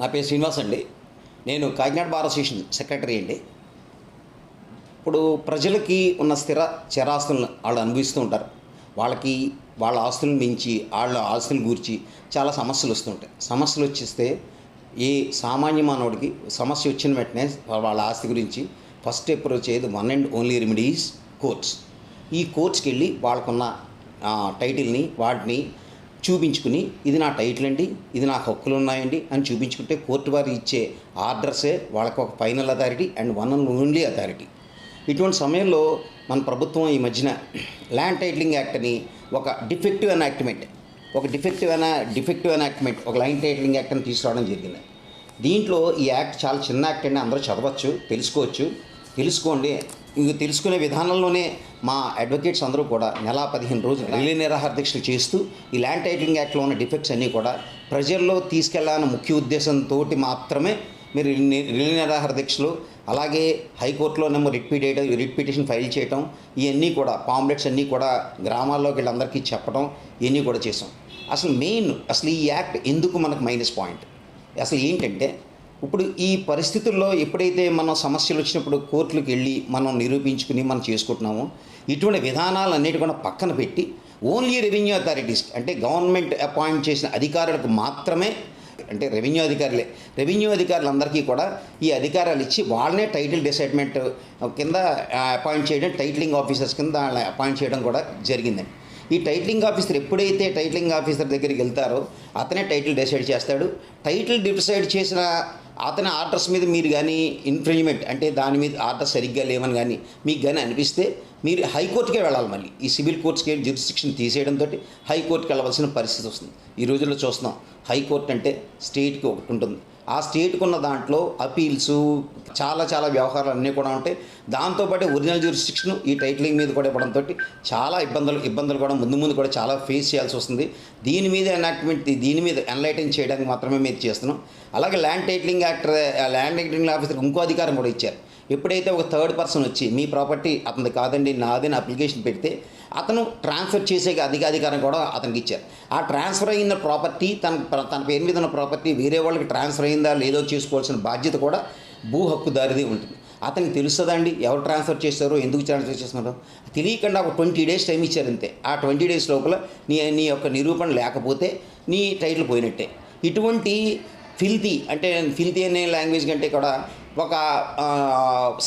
నా పేరు శ్రీనివాస్ అండి. నేను కాకినాడ బార్ అసోసియేషన్ సెక్రటరీ అండి. ఇప్పుడు ప్రజలకి ఉన్న స్థిర చరాస్తులను వాళ్ళు అనుభవిస్తూ ఉంటారు. వాళ్ళకి వాళ్ళ ఆస్తులను మించి వాళ్ళ ఆస్తులు గూర్చి చాలా సమస్యలు వస్తుంటాయి సమస్యలు వచ్చేస్తే ఏ సామాన్య మానవుడికి సమస్య వచ్చిన వెంటనే వాళ్ళ ఆస్తి గురించి ఫస్ట్ అప్రోచ్ అయ్యేది one and only remedies courts. ఈ కోర్ట్స్కి వెళ్ళి వాళ్ళకున్న టైటిల్ని వాటిని చూపించుకుని ఇది నా టైటిల్ అండి ఇది నాకు హక్కులు ఉన్నాయండి అని చూపించుకుంటే కోర్టు వారు ఇచ్చే ఆర్డర్సే వాళ్ళకు ఒక final authority and one and only authority. ఇటువంటి సమయంలో మన ప్రభుత్వం ఈ మధ్యన ల్యాండ్ టైటిలింగ్ యాక్ట్ అని ఒక డిఫెక్టివ్ ఎనాక్ట్మెంట్ ఒక డిఫెక్టివ్ అనా డిఫెక్టివ్ ఎనాక్ట్మెంట్ ఒక ల్యాండ్ టైటిలింగ్ యాక్ట్ అని తీసుకురావడం జరిగింది. దీంట్లో ఈ యాక్ట్ చాలా చిన్న యాక్ట్ అండి అందరూ చదవచ్చు తెలుసుకోవచ్చు. తెలుసుకోండి. ఇంక తెలుసుకునే విధానంలోనే మా అడ్వకేట్స్ అందరూ కూడా నెల పదిహేను రోజులు రిలీ నిరాహార దీక్షలు చేస్తూ ఈ ల్యాండ్ టైటిలింగ్ యాక్ట్లో ఉన్న డిఫెక్ట్స్ అన్నీ కూడా ప్రజల్లో తీసుకెళ్ళాలన్న ముఖ్య ఉద్దేశంతో మాత్రమే మీరు రిలీ నిరాహార దీక్షలు అలాగే హైకోర్టులోనేమో రిట్ పిటేయడం రిట్ పిటిషన్ ఫైల్ చేయటం ఇవన్నీ కూడా పాంప్లెట్స్ అన్నీ కూడా గ్రామాల్లోకి వీళ్ళందరికీ చెప్పడం ఇవన్నీ కూడా చేసాం. అసలు మెయిన్ అసలు ఈ యాక్ట్ ఎందుకు మనకు మైనస్ పాయింట్ అసలు ఏంటంటే ఇప్పుడు ఈ పరిస్థితుల్లో ఎప్పుడైతే మనం సమస్యలు వచ్చినప్పుడు కోర్టులకు వెళ్ళి మనం నిరూపించుకుని మనం చేసుకుంటున్నామో ఇటువంటి విధానాలన్నిటి కూడా పక్కన పెట్టి ఓన్లీ రెవెన్యూ అథారిటీస్ అంటే గవర్నమెంట్ అపాయింట్ చేసిన అధికారులకు మాత్రమే అంటే రెవెన్యూ అధికారులే రెవెన్యూ అధికారులందరికీ కూడా ఈ అధికారాలు ఇచ్చి వాళ్ళనే టైటిల్ డిసైడ్మెంట్ కింద అపాయింట్ చేయడం టైటిలింగ్ ఆఫీసర్స్ కింద వాళ్ళని అపాయింట్ చేయడం కూడా జరిగిందండి. ఈ టైటిలింగ్ ఆఫీసర్ ఎప్పుడైతే టైటిలింగ్ ఆఫీసర్ దగ్గరికి వెళ్తారో అతనే టైటిల్ డిసైడ్ చేస్తాడు. టైటిల్ డిసైడ్ చేసిన అతని ఆర్డర్స్ మీద మీరు కానీ ఇన్ఫ్రింజ్మెంట్ అంటే దాని మీద ఆర్డర్ సరిగ్గా లేవని కానీ మీకు కానీ అనిపిస్తే మీరు హైకోర్టుకే వెళ్ళాలి మళ్ళీ. ఈ సివిల్ కోర్ట్స్కి జ్యూరిస్డిక్షన్ తీసేయడంతో హైకోర్టుకి వెళ్ళవలసిన పరిస్థితి వస్తుంది. ఈ రోజుల్లో చూస్తున్నాం. హైకోర్టు అంటే స్టేట్కి ఒకటి ఉంటుంది. ఆ స్టేట్కు ఉన్న దాంట్లో అపీల్స్ చాలా చాలా వ్యవహారాలు అన్నీ కూడా ఉంటాయి. దాంతోపాటు ఒరిజినల్ జ్యూరిస్టిక్షన్ ఈ టైటిలింగ్ మీద కూడా ఇవ్వడంతో చాలా ఇబ్బందులు ఇబ్బందులు కూడా ముందు ముందు కూడా చాలా ఫేస్ చేయాల్సి వస్తుంది. దీని మీద ఎనాక్ట్మెంట్ దీని మీద ఎన్లైటన్ చేయడానికి మాత్రమే మేము చేస్తున్నాం. అలాగే land titling act or land titling ఆఫీసర్కి ఇంకో అధికారం కూడా ఇచ్చారు. ఎప్పుడైతే ఒక థర్డ్ పర్సన్ వచ్చి మీ ప్రాపర్టీ అతనిది కాదండి నాదని అప్లికేషన్ పెడితే అతను ట్రాన్స్ఫర్ చేసే అధిక అధికారం కూడా అతనికి ఇచ్చారు. ఆ ట్రాన్స్ఫర్ అయిన ప్రాపర్టీ తన తన పేరు మీద ఉన్న ప్రాపర్టీ వేరే వాళ్ళకి ట్రాన్స్ఫర్ అయిందా లేదో చేసుకోవాల్సిన బాధ్యత కూడా భూ హక్కుదారిది ఉంటుంది. అతనికి తెలుస్తుందా అండి? ఎవరు ట్రాన్స్ఫర్ చేస్తారో ఎందుకు ట్రాన్స్ఫర్ చేస్తున్నారో? తెలియకుండా ఒక ట్వంటీ డేస్ టైం ఇచ్చారు అంతే. ఆ ట్వంటీ డేస్ లోపల నీ నీ యొక్క నిరూపణ లేకపోతే నీ టైటిల్ పోయినట్టే. ఇటువంటి ఫిల్తీ అంటే ఫిల్తీ అనే లాంగ్వేజ్ కంటే కూడా ఒక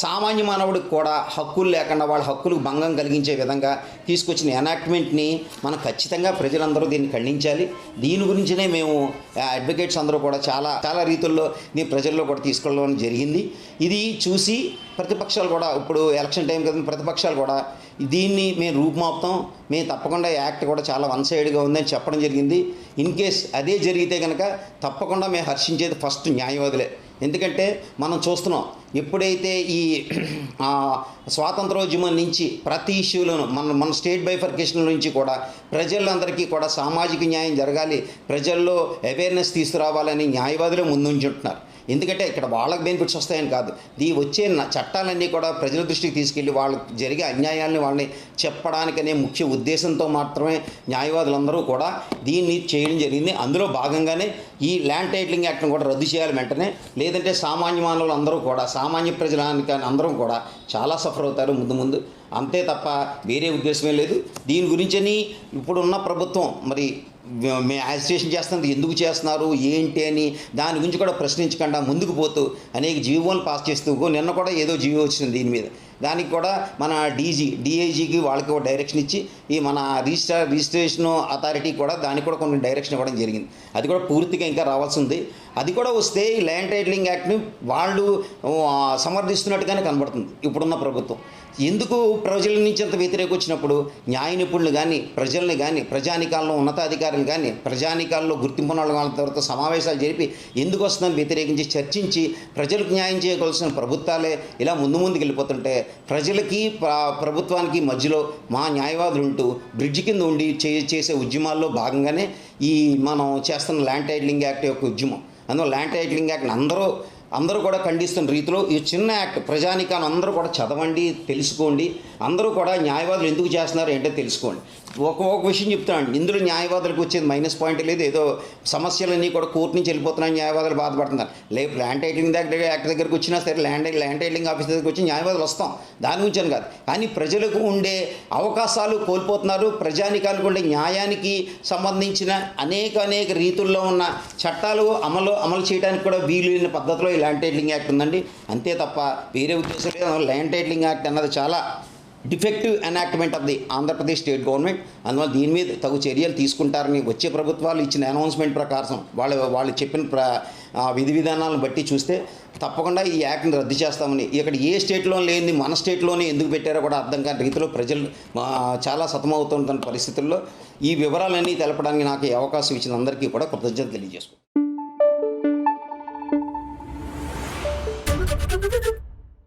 సామాన్య మానవుడికి కూడా హక్కులు లేకుండా వాళ్ళ హక్కులకు భంగం కలిగించే విధంగా తీసుకొచ్చిన ఎనాక్ట్మెంట్ని మనం ఖచ్చితంగా ప్రజలందరూ దీన్ని ఖండించాలి. దీని గురించినే మేము అడ్వకేట్స్ అందరూ కూడా చాలా చాలా రీతుల్లో దీన్ని ప్రజల్లో కూడా తీసుకెళ్ళడం జరిగింది. ఇది చూసి ప్రతిపక్షాలు కూడా ఇప్పుడు ఎలక్షన్ టైం కదా ప్రతిపక్షాలు కూడా దీన్ని మేము రూపుమాపుతాం. మేము తప్పకుండా యాక్ట్ కూడా చాలా వన్ సైడ్గా ఉందని చెప్పడం జరిగింది. ఇన్ కేస్ అదే జరిగితే కనుక తప్పకుండా మేము హర్షించేది ఫస్ట్ న్యాయవాదులే. ఎందుకంటే మనం చూస్తున్నాం ఎప్పుడైతే ఈ స్వాతంత్రోద్యమం నుంచి ప్రతి ఇష్యూలను మన మన స్టేట్ బైఫర్కేషన్ నుంచి కూడా ప్రజలందరికీ కూడా సామాజిక న్యాయం జరగాలి ప్రజల్లో అవేర్నెస్ తీసుకురావాలని న్యాయవాదులే ముందుంచుంటున్నారు. ఎందుకంటే ఇక్కడ వాళ్ళకి బెనిఫిట్స్ వస్తాయని కాదు. దీ వచ్చే చట్టాలన్నీ కూడా ప్రజల దృష్టికి తీసుకెళ్ళి వాళ్ళకి జరిగే అన్యాయాలని వాళ్ళని చెప్పడానికనే ముఖ్య ఉద్దేశంతో మాత్రమే న్యాయవాదులందరూ కూడా దీన్ని చేయడం జరిగింది. అందులో భాగంగానే ఈ ల్యాండ్ టైటిలింగ్ యాక్ట్ను కూడా రద్దు చేయాలి వెంటనే. లేదంటే సామాన్య మానవులు అందరూ కూడా సామాన్య ప్రజలానికి అందరం కూడా చాలా సఫర్ అవుతారు ముందు ముందు. అంతే తప్ప వేరే ఉద్దేశమే లేదు. దీని గురించని ఇప్పుడున్న ప్రభుత్వం మరి మేము యాజిటేషన్ చేస్తున్నది ఎందుకు చేస్తున్నారు? ఏంటి అని దాని గురించి కూడా ప్రశ్నించకుండా ముందుకు పోతూ అనేక జీవోలు పాస్ చేస్తూ నిన్న కూడా ఏదో జీవో వచ్చింది దీని మీద. దానికి కూడా మన డీజీ డిఐజీకి వాళ్ళకి ఒక డైరెక్షన్ ఇచ్చి ఈ మన రిజిస్టర్ రిజిస్ట్రేషన్ అథారిటీ కూడా దానికి కూడా కొన్ని డైరెక్షన్ ఇవ్వడం జరిగింది. అది కూడా పూర్తిగా ఇంకా రావాల్సి ఉంది. అది కూడా వస్తే ఈ ల్యాండ్ టైటిలింగ్ యాక్ట్ని వాళ్ళు సమర్థిస్తున్నట్టుగానే కనబడుతుంది ఇప్పుడున్న ప్రభుత్వం. ఎందుకు ప్రజల నుంచి అంత వ్యతిరేకం వచ్చినప్పుడు న్యాయ నిపుణులు కానీ ప్రజల్ని కానీ ప్రజానికాల్లో ఉన్నతాధికారులు కానీ ప్రజానికాల్లో గుర్తింపున్న వాళ్ళతో తర్వాత సమావేశాలు జరిపి ఎందుకు వస్తుందని వ్యతిరేకించి చర్చించి ప్రజలకు న్యాయం చేయవలసిన ప్రభుత్వాలే ఇలా ముందు ముందుకు వెళ్ళిపోతుంటే ప్రజలకి ప్రభుత్వానికి మధ్యలో మా న్యాయవాదులు ఉంటూ బ్రిడ్జ్ కింద ఉండి చే చేసే ఉద్యమాల్లో భాగంగానే ఈ మనం చేస్తున్న ల్యాండ్ టైటిలింగ్ యాక్ట్ యొక్క ఉద్యమం. అందులో ల్యాండ్ టైటిలింగ్ యాక్ట్ అందరూ అందరూ కూడా ఖండిస్తున్న రీతిలో ఈ చిన్న యాక్ట్ ప్రజానికాన్ని అందరూ కూడా చదవండి తెలుసుకోండి. అందరూ కూడా న్యాయవాదులు ఎందుకు చేస్తున్నారు ఏంటో తెలుసుకోండి. ఒక ఒక విషయం చెప్తాను ఇందులో న్యాయవాదులకు వచ్చేది మైనస్ పాయింట్ లేదు. ఏదో సమస్యలన్నీ కూడా కోర్టు నుంచి వెళ్ళిపోతున్నాయి న్యాయవాదులు బాధపడుతున్నారు. లేదు ల్యాండ్ టైటిలింగ్ దగ్గర యాక్ట్ దగ్గరకు వచ్చినా సరే ల్యాండ్ ల్యాండ్ టైటిలింగ్ ఆఫీస్ దగ్గరకు వచ్చి న్యాయవాదులు వస్తాం. దాని గురించి అని కాదు. కానీ ప్రజలకు ఉండే అవకాశాలు కోల్పోతున్నారు. ప్రజానికానికి ఉండే న్యాయానికి సంబంధించిన అనేక అనేక రీతుల్లో ఉన్న చట్టాలు అమలు అమలు చేయడానికి కూడా వీలు పద్ధతిలో ఈ ల్యాండ్ టైటిలింగ్ యాక్ట్ ఉందండి. అంతే తప్ప వేరే ఉద్దేశం లేదు. ల్యాండ్ టైటిలింగ్ యాక్ట్ అన్నది చాలా defective enactment of the Andhra Pradesh state government. అందువల్ల దీని మీద తగు చర్యలు తీసుకుంటారని వచ్చే ప్రభుత్వాలు ఇచ్చిన అనౌన్స్మెంట్ ప్రకారం వాళ్ళు వాళ్ళు చెప్పిన ప్ర విధి విధానాలను బట్టి చూస్తే తప్పకుండా ఈ యాక్ట్ని రద్దు చేస్తామని. ఇక్కడ ఏ స్టేట్లో లేని మన స్టేట్లోనే ఎందుకు పెట్టారో కూడా అర్థం కాని రీతిలో ప్రజలు చాలా సతమవుతున్న పరిస్థితుల్లో ఈ వివరాలన్నీ తెలపడానికి నాకు అవకాశం ఇచ్చిన అందరికీ కూడా కృతజ్ఞత తెలియజేసుకుంటాను